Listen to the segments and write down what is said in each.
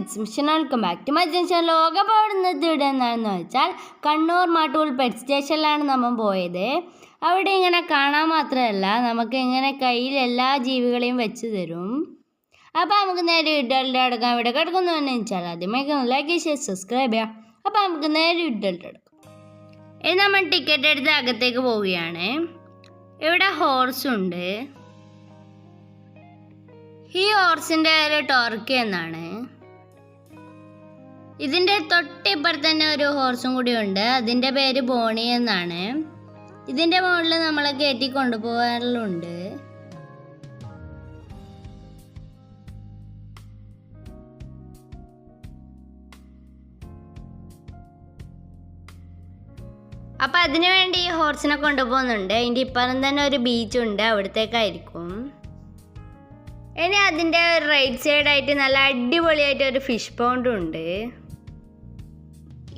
It's mission welcome back to my junction. ലോക പോകുന്നത് ഇവിടെ എന്താണെന്ന് വെച്ചാൽ കണ്ണൂർ മാട്ടൂൾ പെറ്റ് സ്റ്റേഷനിലാണ് നമ്മൾ പോയത്. അവിടെ ഇങ്ങനെ കാണാൻ മാത്രമല്ല നമുക്ക് ഇങ്ങനെ കയ്യിൽ എല്ലാ ജീവികളെയും വെച്ച് തരും. അപ്പോൾ നമുക്ക് നേരെ ഇഡലിന്റെ അടക്കാം ഇവിടെ കിടക്കുന്നു എന്ന് വെച്ചാൽ ആദ്യമേ ലൈക്ക് ഷെയർ സബ്സ്ക്രൈബ് ചെയ്യാം അപ്പോൾ നമുക്ക് നേരെ ഇഡലിന്റെ അടക്കാം ഇനി നമ്മൾ ടിക്കറ്റ് എടുത്ത് അകത്തേക്ക് പോവുകയാണ്. ഇവിടെ ഹോർസ് ഉണ്ട്. ഈ ഹോർസിന്റെ പേര് ടോർക്കി എന്നാണ്. ഇതിന്റെ തൊട്ടിപ്പുറത്ത് തന്നെ ഒരു ഹോർസും കൂടി ഉണ്ട്. അതിന്റെ പേര് ബോണി എന്നാണ്. ഇതിന്റെ മുകളിൽ നമ്മളെ കയറ്റി കൊണ്ടുപോകാറുണ്ട് അപ്പം അതിനു വേണ്ടി ഈ ഹോർസിനെ കൊണ്ടുപോകുന്നുണ്ട്. അതിന്റെ ഇപ്പുറം തന്നെ ഒരു ബീച്ചുണ്ട് അവിടത്തേക്കായിരിക്കും. ഇനി അതിന്റെ റൈറ്റ് സൈഡായിട്ട് നല്ല അടിപൊളിയായിട്ട് ഒരു ഫിഷ് പൗണ്ടും ഉണ്ട്.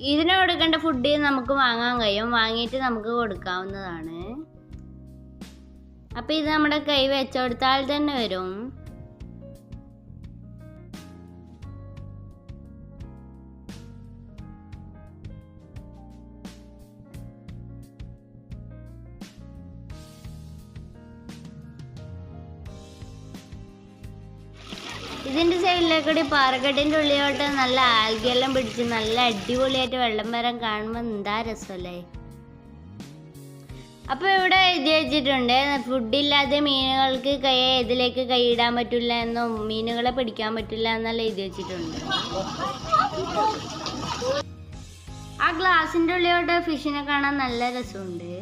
ഇതിന് കൊടുക്കേണ്ട ഫുഡ് നമുക്ക് വാങ്ങാൻ കഴിയും. വാങ്ങിയിട്ട് നമുക്ക് കൊടുക്കാവുന്നതാണ്. അപ്പം ഇത് നമ്മുടെ കൈ വെച്ചെടുത്താൽ തന്നെ വരും. ഇതിന്റെ സൈഡിലേക്കൂടി പാറക്കെട്ടിന്റെ ഉള്ളിലോട്ട് നല്ല ആൽഗെല്ലാം പിടിച്ച് നല്ല അടിപൊളിയായിട്ട് വെള്ളം വരാൻ കാണുമ്പോൾ എന്താ രസമല്ലേ അപ്പോൾ ഇവിടെ എഴുതി വെച്ചിട്ടുണ്ട് ഫുഡില്ലാതെ മീനുകൾക്ക് കൈ ഇതിലേക്ക് കൈയിടാൻ പറ്റില്ല എന്നും മീനുകളെ പിടിക്കാൻ പറ്റില്ല എന്നല്ല എഴുതി വെച്ചിട്ടുണ്ട്. ആ ഗ്ലാസിന്റെ ഉള്ളിലോട്ട് ഫിഷിനെ കാണാൻ നല്ല രസമുണ്ട്.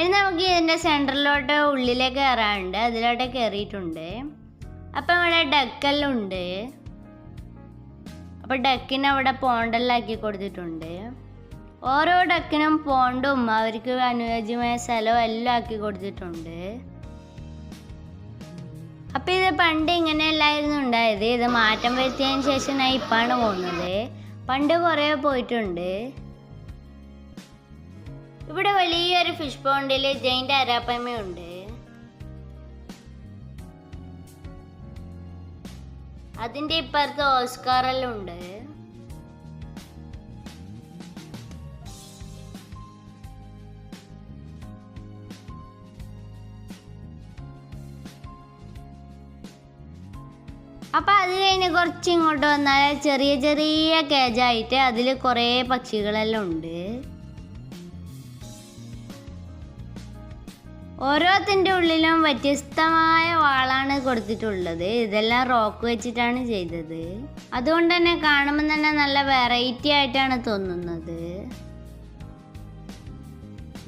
ഇനി നമുക്ക് ഇതിന്റെ സെന്ററിലോട്ട് ഉള്ളിലേക്ക് കയറാനുണ്ട് അതിലോട്ട് കയറിയിട്ടുണ്ട് അപ്പം ഇവിടെ ഡക്കെല്ലാം ഉണ്ട്. അപ്പോൾ ഡക്കിനെ അവിടെ പോണ്ടെല്ലാക്കി കൊടുത്തിട്ടുണ്ട്. ഓരോ ഡക്കിനും പോണ്ടും അവർക്ക് അനുയോജ്യമായ സ്ഥലവും എല്ലാം ആക്കി കൊടുത്തിട്ടുണ്ട്. അപ്പം ഇത് പണ്ട് ഇങ്ങനെയല്ലായിരുന്നു ഉണ്ടായത്. ഇത് മാറ്റം വരുത്തിയതിന് ശേഷം ഞാൻ ഇപ്പാണ് പോകുന്നത് പണ്ട് കുറേ പോയിട്ടുണ്ട്. ഇവിടെ വലിയൊരു ഫിഷ് പോണ്ടിൽ ജയിന്റെ അരാപ്പമ്മയുണ്ട്. അതിന്റെ ഇപ്പുറത്ത് ഓസ്കാറെല്ലാം ഉണ്ട്. അപ്പൊ അത് കഴിഞ്ഞ് കുറച്ച് ഇങ്ങോട്ട് വന്നാൽ ചെറിയ ചെറിയ കേജായിട്ട് അതിൽ കുറേ പക്ഷികളെല്ലാം ഉണ്ട്. ഓരോത്തിന്റെ ഉള്ളിലും വ്യത്യസ്തമായ വാളാണ് കൊടുത്തിട്ടുള്ളത്. ഇതെല്ലാം റോക്ക് വെച്ചിട്ടാണ് ചെയ്തത്. അതുകൊണ്ട് തന്നെ കാണുമ്പോൾ തന്നെ നല്ല വെറൈറ്റി ആയിട്ടാണ് തോന്നുന്നത്.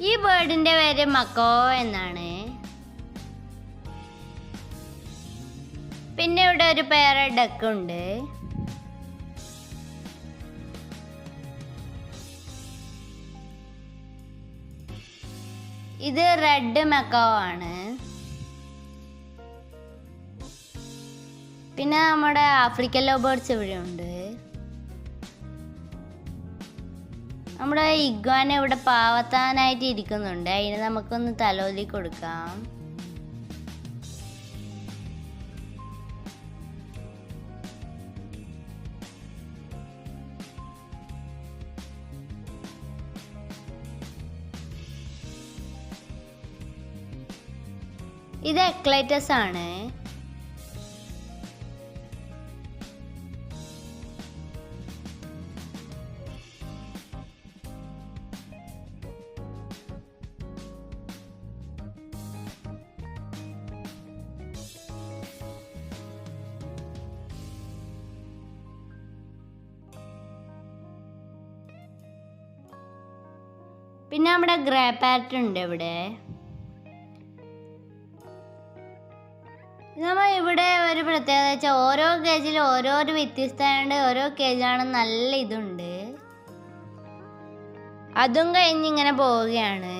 ഈ ബേർഡിന്റെ പേര് മക്കോ എന്നാണ്. പിന്നെ ഇവിടെ ഒരു പേര് ഡക്ക് ഇത് റെഡ് മെക്കോ ആണ്. പിന്നെ നമ്മുടെ ആഫ്രിക്കൻ ലോബേർഡ്സ് ഇവിടെ ഉണ്ട് നമ്മുടെ ഇഗ്വാന ഇവിടെ പാവത്താനായിട്ട് ഇരിക്കുന്നുണ്ട്. അതിന് നമുക്കൊന്ന് തലോലി കൊടുക്കാം. ഇത് എക്ലൈറ്റസ് ആണ്. പിന്നെ നമ്മുടെ ഗ്രേ പാറ്റ് ഉണ്ട് ഇവിടെ. പ്രത്യേകത വെച്ചാൽ ഓരോ കേജിലും ഓരോരോ വ്യത്യസ്തമായതുകൊണ്ട് ഓരോ കേജാണ് നല്ല ഇതുണ്ട്. അതും കഴിഞ്ഞിങ്ങനെ പോവുകയാണ്.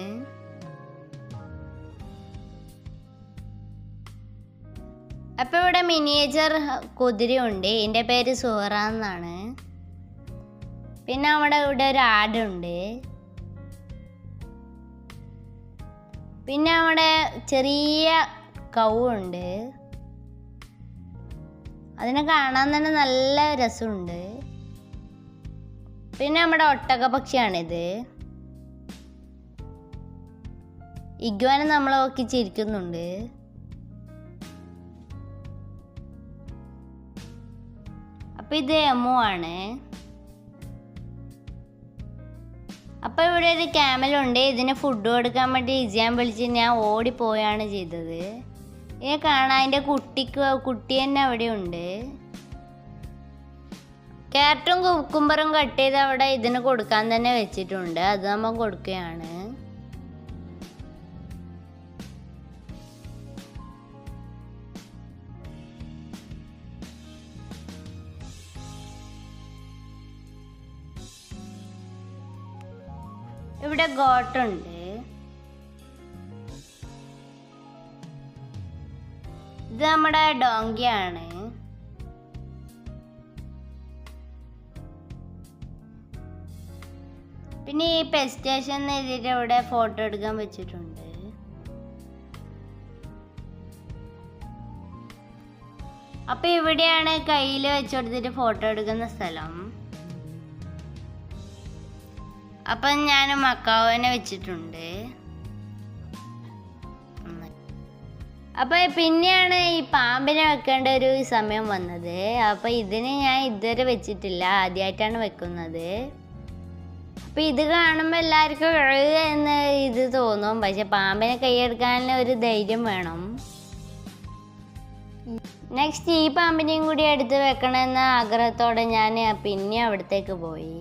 അപ്പൊ ഇവിടെ മിനിയേച്ചർ കുതിരയുണ്ട്. ഇതിന്റെ പേര് സുഹറ എന്നാണ്. പിന്നെ നമ്മുടെ ഇവിടെ ഒരു ആടുണ്ട്. പിന്നെ അവിടെ ചെറിയ കവുണ്ട്. അതിനെ കാണാൻ തന്നെ നല്ല രസമുണ്ട്. പിന്നെ നമ്മുടെ ഒട്ടക പക്ഷിയാണിത്. ഇഗ്വാന നമ്മളെ നോക്കി ചിരിക്കുന്നുണ്ട്. അപ്പൊ ഇത് എമു ആണ്. അപ്പൊ ഇവിടെ ഒരു ക്യാമലുണ്ട്. ഇതിന് ഫുഡ് കൊടുക്കാൻ വേണ്ടി ഇജിയാൻ വിളിച്ച് ഞാൻ ഓടിപ്പോയാണ് ചെയ്തത്. ഇതിനെ കാണാൻ അതിന്റെ കുട്ടിക്ക് കുട്ടി തന്നെ അവിടെ ഉണ്ട് ക്യാരറ്റും കുക്കുംബറും കട്ട് ചെയ്ത് അവിടെ ഇതിന് കൊടുക്കാൻ തന്നെ വെച്ചിട്ടുണ്ട്. അത് നമ്മൾ കൊടുക്കുകയാണ്. ഇവിടെ ഗോട്ടുണ്ട്. ഇത് നമ്മുടെ ഡോങ്കിയാണ്. പിന്നെ ഈ പെറ്റ് സ്റ്റേഷൻ എഴുതിയിട്ട് ഇവിടെ ഫോട്ടോ എടുക്കാൻ വെച്ചിട്ടുണ്ട്. അപ്പൊ ഇവിടെയാണ് കയ്യിൽ വെച്ചുകൊടുത്തിട്ട് ഫോട്ടോ എടുക്കുന്ന സ്ഥലം. അപ്പം ഞാൻ മക്കാവനെ വെച്ചിട്ടുണ്ട്. അപ്പൊ പിന്നെയാണ് ഈ പാമ്പിനെ വെക്കേണ്ട ഒരു സമയം വന്നത്. അപ്പോൾ ഇതിന് ഞാൻ ഇതുവരെ വെച്ചിട്ടില്ല. ആദ്യമായിട്ടാണ് വെക്കുന്നത്. അപ്പോൾ ഇത് കാണുമ്പോൾ എല്ലാവർക്കും എന്ന് ഇത് തോന്നും. പക്ഷെ പാമ്പിനെ കൈയെടുക്കാൻ ഒരു ധൈര്യം വേണം. നെക്സ്റ്റ് ഈ പാമ്പിനെയും കൂടി എടുത്ത് വെക്കണമെന്ന ആഗ്രഹത്തോടെ ഞാൻ പിന്നെ അവിടത്തേക്ക് പോയി.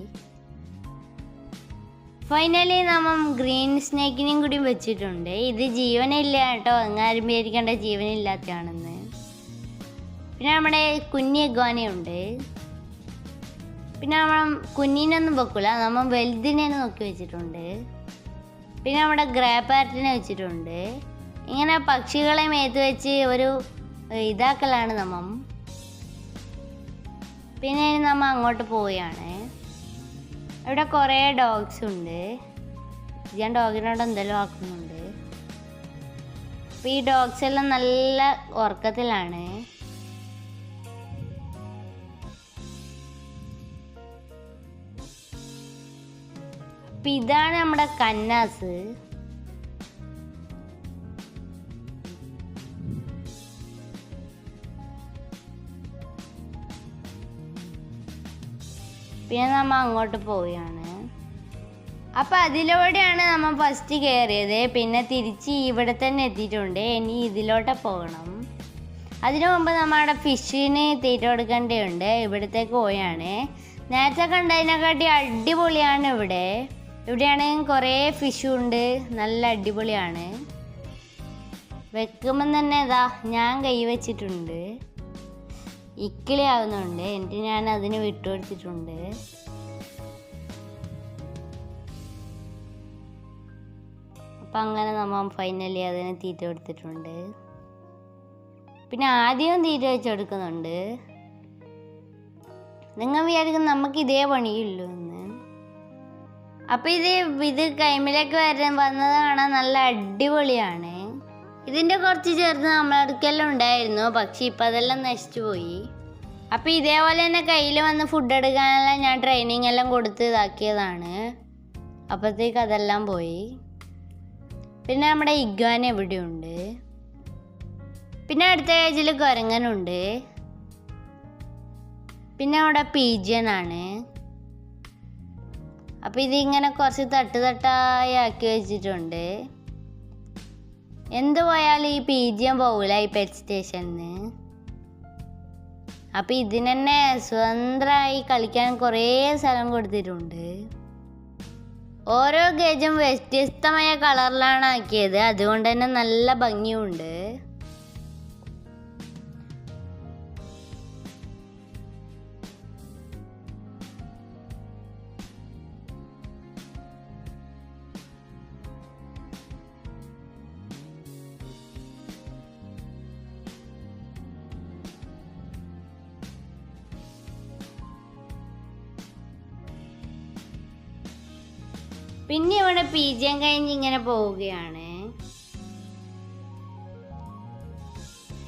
ഫൈനലി നമ്മൾ ഗ്രീൻ സ്നേക്കിനെയും കൂടി വെച്ചിട്ടുണ്ട്. ഇത് ജീവനില്ല കേട്ടോ. എങ്ങാരും പേരിക്കേണ്ട ജീവനില്ലാത്തതാണെന്ന് പിന്നെ നമ്മുടെ കുഞ്ഞി ഗോനയുണ്ട് പിന്നെ നമ്മൾ കുഞ്ഞിനൊന്നും വെക്കില്ല നമ്മൾ വലുതിനെ നോക്കി വെച്ചിട്ടുണ്ട്. പിന്നെ നമ്മുടെ ഗ്രേ പാരറ്റിനെ വെച്ചിട്ടുണ്ട്. ഇങ്ങനെ പക്ഷികളെ മേത്ത് വെച്ച് ഒരു ഇതാക്കലാണ് നമ്മൾ. പിന്നെ നമ്മ അങ്ങോട്ട് പോവുകയാണ്. ഇവിടെ കുറേ ഡോഗ്സ് ഉണ്ട്. ഞാൻ ഡോഗിനോട് എന്തെങ്കിലും ആക്കുന്നുണ്ട്. അപ്പൊ ഈ ഡോഗ്സ് എല്ലാം നല്ല ഉറക്കത്തിലാണ്. ഇതാണ് നമ്മുടെ കന്നാസ്. പിന്നെ നമ്മൾ അങ്ങോട്ട് പോവുകയാണ്. അപ്പം അതിലൂടെയാണ് നമ്മൾ ഫസ്റ്റ് കയറിയത് പിന്നെ തിരിച്ച് ഇവിടെ തന്നെ എത്തിയിട്ടുണ്ട്. ഇനി ഇതിലോട്ട് പോകണം. അതിനു മുമ്പ് നമ്മുടെ ഫിഷിന് തീറ്റ കൊടുക്കേണ്ടതുണ്ട്. ഇവിടത്തേക്ക് പോയാണ് നേരത്തെ കണ്ടതിനെക്കാട്ടി അടിപൊളിയാണ് ഇവിടെ. ഇവിടെയാണെങ്കിൽ കുറേ ഫിഷും ഉണ്ട്. നല്ല അടിപൊളിയാണ്. വെക്കുമ്പം തന്നെ ഇതാ ഞാൻ കൈ വെച്ചിട്ടുണ്ട് ഇക്കിളി ആവുന്നുണ്ട് എന്നിട്ട് ഞാൻ അതിന് വിട്ടുകൊടുത്തിട്ടുണ്ട്. അപ്പം അങ്ങനെ നമ്മൾ ഫൈനലി അതിന് തീറ്റ കൊടുത്തിട്ടുണ്ട്. പിന്നെ ആദ്യം തീറ്റ വെച്ച് കൊടുക്കുന്നുണ്ട് നിങ്ങൾ വിചാരിക്കും നമുക്ക് ഇതേ പണിയുള്ളൂ എന്ന്. അപ്പം ഇത് ഇത് കൈമിലേക്ക് വരാൻ വന്നത് കാണാൻ നല്ല അടിപൊളിയാണ്. ഇതിന്റെ കുറച്ച് ചേർത്ത് നമ്മളെ അടുക്കെല്ലാം ഉണ്ടായിരുന്നു പക്ഷെ ഇപ്പം അതെല്ലാം നശിച്ചു പോയി. അപ്പം ഇതേപോലെ തന്നെ കയ്യിൽ വന്ന് ഫുഡ് എടുക്കാനെല്ലാം ഞാൻ ട്രെയിനിങ് എല്ലാം കൊടുത്ത് ഇതാക്കിയതാണ്. അപ്പോഴത്തേക്ക് അതെല്ലാം പോയി. പിന്നെ നമ്മുടെ ഇഗ്വാൻ എവിടെയുണ്ട്? പിന്നെ അടുത്ത ഏജിൽ കുരങ്ങനുണ്ട് പിന്നെ അവിടെ പീജിയനാണ് അപ്പോൾ ഇതിങ്ങനെ കുറച്ച് തട്ട് തട്ടായി ആക്കി വെച്ചിട്ടുണ്ട്. എന്ത് പോയാലും ഈ പി ജി എം പോകൂല ഈ പെറ്റ് സ്റ്റേഷനിന്ന് അപ്പം ഇതിന് തന്നെ സ്വതന്ത്രമായി കളിക്കാൻ കുറേ സ്ഥലം കൊടുത്തിട്ടുണ്ട്. ഓരോ ഗേജും വ്യത്യസ്തമായ കളറിലാണ് ആക്കിയത്. അതുകൊണ്ട് തന്നെ നല്ല ഭംഗിയുണ്ട്. പിന്നെ ഇവിടെ പി ജിയം കഴിഞ്ഞ് ഇങ്ങനെ പോവുകയാണ്.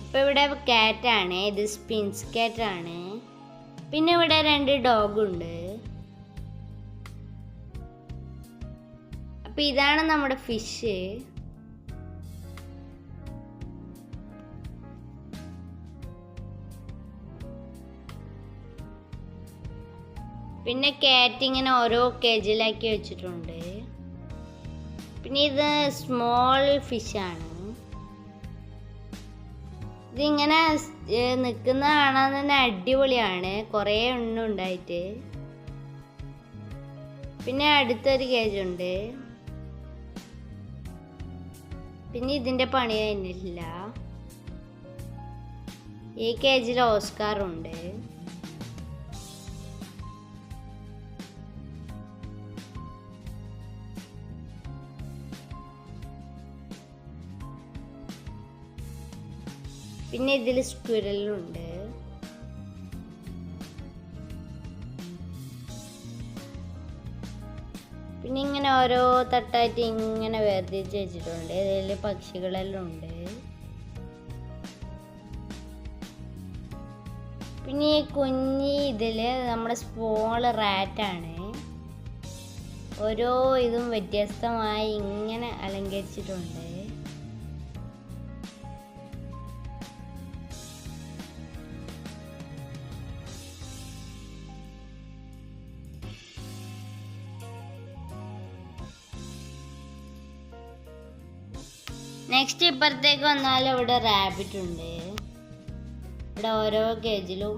ഇപ്പൊ ഇവിടെ കാറ്റാണ് ഇത് സ്പിൻസ് കാറ്റാണ് പിന്നെ ഇവിടെ രണ്ട് ഡോഗ് ഉണ്ട്. അപ്പൊ ഇതാണ് നമ്മുടെ ഫിഷ്. പിന്നെ കാറ്റ് ഇങ്ങനെ ഓരോ കേജിലാക്കി വെച്ചിട്ടുണ്ട്. പിന്നെ ഇത് സ്മോൾ ഫിഷാണ് ഇതിങ്ങനെ നിൽക്കുന്ന കാണാൻ തന്നെ അടിപൊളിയാണ്. കുറേ എണ്ണം ഉണ്ടായിട്ട്. പിന്നെ അടുത്തൊരു കേജ് ഉണ്ട്. പിന്നെ ഇതിന്റെ പണി കഴിഞ്ഞിട്ടില്ല. ഈ കേജിൽ ഓസ്കാർ ഉണ്ട് പിന്നെ ഇതിൽ സ്ക്വിരലുണ്ട് പിന്നെ ഇങ്ങനെ ഓരോ തട്ടായിട്ട് ഇങ്ങനെ വേർതിരിച്ച് വെച്ചിട്ടുണ്ട്. ഇതിൽ പക്ഷികളെല്ലാം ഉണ്ട്. പിന്നെ ഈ കുഞ്ഞി ഇതിൽ നമ്മുടെ സ്മോൾ റാറ്റാണ് ഓരോ ഇതും വ്യത്യസ്തമായി ഇങ്ങനെ അലങ്കരിച്ചിട്ടുണ്ട്. നെക്സ്റ്റ് ഇപ്പുറത്തേക്ക് വന്നാൽ ഇവിടെ റാബിറ്റ് ഉണ്ട്. ഇവിടെ ഓരോ കേജിലും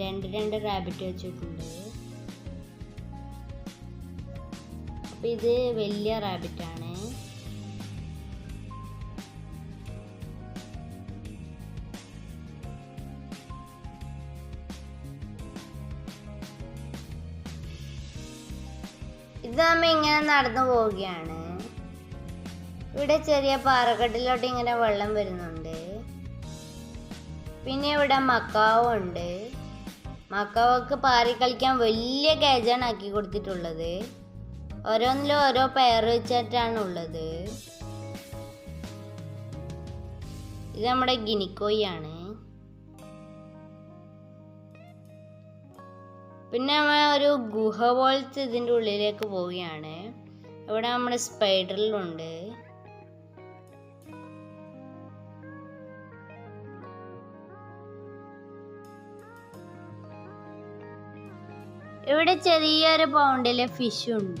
രണ്ട് രണ്ട് റാബിറ്റ് വെച്ചിട്ടുണ്ട്. അപ്പൊ ഇത് വലിയ റാബിറ്റ് ആണ്. നമ്മ ഇങ്ങനെ നടന്നു പോവുകയാണ്. ഇവിടെ ചെറിയ പാറക്കെട്ടിലോട്ട് ഇങ്ങനെ വെള്ളം വരുന്നുണ്ട്. പിന്നെ ഇവിടെ മക്കാവ് ഉണ്ട്. മക്കാവൊക്കെ പാറി കളിക്കാൻ വലിയ കേജാണ് ആക്കി കൊടുത്തിട്ടുള്ളത്. ഓരോന്നിലും ഓരോ പെയർ വെച്ചിട്ടാണ് ഉള്ളത്. ഇത് നമ്മുടെ ഗിനിക്കോയാണ് പിന്നെ നമ്മൾ ഒരു ഗുഹ പോലത്തെ ഇതിന്റെ ഉള്ളിലേക്ക് പോവുകയാണ്. ഇവിടെ നമ്മുടെ സ്പൈഡറിലുണ്ട് ഇവിടെ ചെറിയൊരു പൗണ്ടിലെ ഫിഷ് ഉണ്ട്.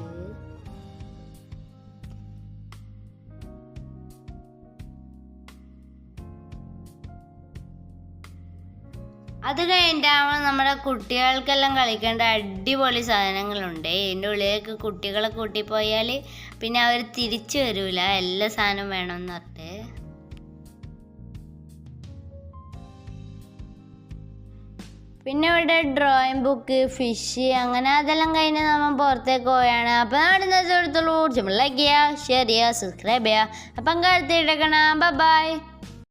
അത് കഴിഞ്ഞിട്ടാവുമ്പോൾ നമ്മുടെ കുട്ടികൾക്കെല്ലാം കളിക്കേണ്ട അടിപൊളി സാധനങ്ങളുണ്ട്. ഇതിന്റെ ഉള്ളിലേക്ക് കുട്ടികളെ കൂട്ടിപ്പോയാൽ പിന്നെ അവർ തിരിച്ചു വരൂല. എല്ലാ സാധനവും വേണമെന്ന് പറഞ്ഞിട്ട്. പിന്നെ ഇവിടെ ഡ്രോയിങ് ബുക്ക് ഫിഷ് അങ്ങനെ അതെല്ലാം കഴിഞ്ഞ് നമ്മൾ പുറത്തേക്ക് പോവുകയാണ് അപ്പം അവിടെ നിന്ന് ലൈക്ക് ചെയ്യുക ഷെയർ ചെയ്യുക സബ്സ്ക്രൈബ് ചെയ്യുക. അപ്പം കഴുത്തിട്ടേക്കണം ബൈ